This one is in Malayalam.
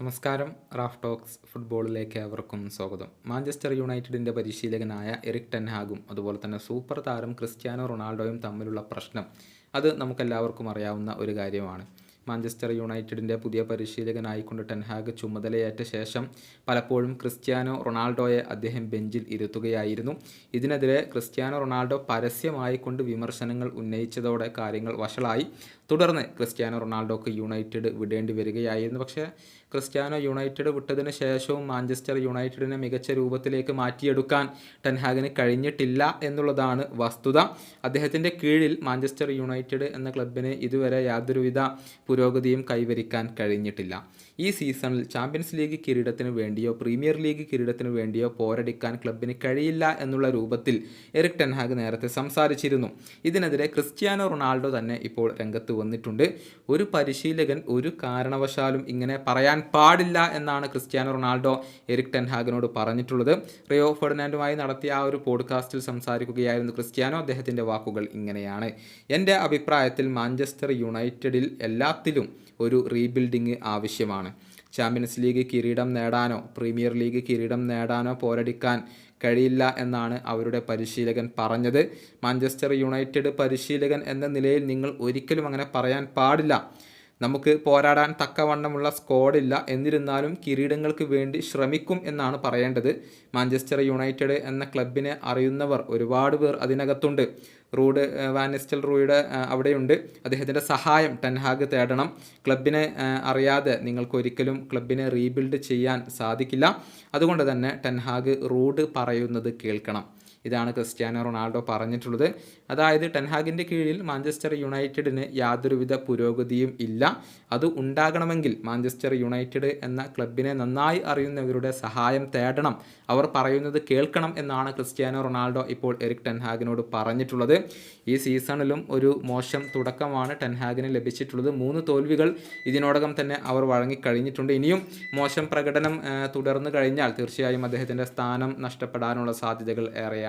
നമസ്കാരം. റാഫ് ടോക്സ് ഫുട്ബോളിലേക്ക് അവർക്കും സ്വാഗതം. മാഞ്ചസ്റ്റർ യുണൈറ്റഡിന്റെ പരിശീലകനായ എറിക് ടെൻഹാഗും അതുപോലെ തന്നെ സൂപ്പർ താരം ക്രിസ്ത്യാനോ റൊണാൾഡോയും തമ്മിലുള്ള പ്രശ്നം അത് നമുക്കെല്ലാവർക്കും അറിയാവുന്ന ഒരു കാര്യമാണ്. മാഞ്ചസ്റ്റർ യുണൈറ്റഡിന്റെ പുതിയ പരിശീലകനായിക്കൊണ്ട് ടെൻഹാഗ് ചുമതലയേറ്റ ശേഷം പലപ്പോഴും ക്രിസ്ത്യാനോ റൊണാൾഡോയെ അദ്ദേഹം ബെഞ്ചിൽ ഇരുത്തുകയായിരുന്നു. ഇതിനെതിരെ ക്രിസ്ത്യാനോ റൊണാൾഡോ പരസ്യമായിക്കൊണ്ട് വിമർശനങ്ങൾ ഉന്നയിച്ചതോടെ കാര്യങ്ങൾ വഷളായി. തുടർന്ന് ക്രിസ്ത്യാനോ റൊണാൾഡോക്ക് യുണൈറ്റഡ് വിടേണ്ടി വരികയായിരുന്നു. പക്ഷേ ക്രിസ്ത്യാനോ യുണൈറ്റഡ് വിട്ടതിന് ശേഷവും മാഞ്ചസ്റ്റർ യുണൈറ്റഡിനെ മികച്ച രൂപത്തിലേക്ക് മാറ്റിയെടുക്കാൻ ടെൻഹാഗിന് കഴിഞ്ഞിട്ടില്ല എന്നുള്ളതാണ് വസ്തുത. അദ്ദേഹത്തിന്റെ കീഴിൽ മാഞ്ചസ്റ്റർ യുണൈറ്റഡ് എന്ന ക്ലബിന് ഇതുവരെ യാതൊരുവിധ പുരോഗതിയും കൈവരിക്കാൻ കഴിഞ്ഞിട്ടില്ല. ഈ സീസണിൽ ചാമ്പ്യൻസ് ലീഗ് കിരീടത്തിന് വേണ്ടിയോ പ്രീമിയർ ലീഗ് കിരീടത്തിന് വേണ്ടിയോ പോരടിക്കാൻ ക്ലബിന് കഴിയില്ല എന്നുള്ള രൂപത്തിൽ എറിക് ടെൻഹാഗ് നേരത്തെ സംസാരിച്ചിരുന്നു. ഇതിനെതിരെ ക്രിസ്ത്യാനോ റൊണാൾഡോ തന്നെ ഇപ്പോൾ രംഗത്ത് വന്നിട്ടുണ്ട്. ഒരു പരിശീലകൻ ഒരു കാരണവശാലും ഇങ്ങനെ പറയാൻ പാടില്ല എന്നാണ് ക്രിസ്ത്യാനോ റൊണാൾഡോ എറിക് ടെൻഹാഗിനോട് പറഞ്ഞിട്ടുള്ളത്. റിയോ ഫെർണാൻഡുമായി നടത്തിയ ആ ഒരു പോഡ്കാസ്റ്റിൽ സംസാരിക്കുകയായിരുന്നു ക്രിസ്ത്യാനോ. അദ്ദേഹത്തിന്റെ വാക്കുകൾ ഇങ്ങനെയാണ്. എന്റെ അഭിപ്രായത്തിൽ മാഞ്ചസ്റ്റർ യുണൈറ്റഡിൽ എല്ലാത്തിലും ഒരു റീബിൽഡിംഗ് ആവശ്യമാണ്. ചാമ്പ്യൻസ് ലീഗ് കിരീടം നേടാനോ പ്രീമിയർ ലീഗ് കിരീടം നേടാനോ പോരടിക്കാൻ കഴിയില്ല എന്നാണ് അവരുടെ പരിശീലകൻ പറഞ്ഞത്. മാഞ്ചസ്റ്റർ യുണൈറ്റഡ് പരിശീലകൻ എന്ന നിലയിൽ നിങ്ങൾ ഒരിക്കലും അങ്ങനെ പറയാൻ പാടില്ല. നമുക്ക് പോരാടാൻ തക്കവണ്ണമുള്ള സ്ക്വാഡില്ല എന്നിരുന്നാലും കിരീടങ്ങൾക്ക് വേണ്ടി ശ്രമിക്കും എന്നാണ് പറയേണ്ടത്. മാഞ്ചസ്റ്റർ യുണൈറ്റഡ് എന്ന ക്ലബിനെ അറിയുന്നവർ ഒരുപാട് പേർ അതിനകത്തുണ്ട്. റൂഡ് വാനിസ്റ്റൽ റൂയുടെ അവിടെയുണ്ട്. അദ്ദേഹത്തിന്റെ സഹായം ടെൻഹാഗ് തേടണം. ക്ലബിനെ അറിയാതെ നിങ്ങൾക്ക് ഒരിക്കലും ക്ലബിനെ റീബിൽഡ് ചെയ്യാൻ സാധിക്കില്ല. അതുകൊണ്ട് തന്നെ ടെൻഹാഗ് റൂഡ് പറയുന്നത് കേൾക്കണം. ഇതാണ് ക്രിസ്ത്യാനോ റൊണാൾഡോ പറഞ്ഞിട്ടുള്ളത്. അതായത് ടെൻഹാഗിന്റെ കീഴിൽ മാഞ്ചസ്റ്റർ യുണൈറ്റഡിന് യാതൊരുവിധ പുരോഗതിയും ഇല്ല. അത് ഉണ്ടാകണമെങ്കിൽ മാഞ്ചസ്റ്റർ യുണൈറ്റഡ് എന്ന ക്ലബിനെ നന്നായി അറിയുന്നവരുടെ സഹായം തേടണം. അവർ പറയുന്നത് കേൾക്കണം എന്നാണ് ക്രിസ്ത്യാനോ റൊണാൾഡോ ഇപ്പോൾ എറിക് ടെൻഹാഗിനോട് പറഞ്ഞിട്ടുള്ളത്. ഈ സീസണിലും ഒരു മോശം തുടക്കമാണ് ടെൻഹാഗിന് ലഭിച്ചിട്ടുള്ളത്. മൂന്ന് തോൽവികൾ ഇതിനോടകം തന്നെ അവർ വഴങ്ങിക്കഴിഞ്ഞിട്ടുണ്ട്. ഇനിയും മോശം പ്രകടനം തുടർന്നു കഴിഞ്ഞാൽ തീർച്ചയായും അദ്ദേഹത്തിന്റെ സ്ഥാനം നഷ്ടപ്പെടാനുള്ള സാധ്യതകൾ ഏറെയാണ്.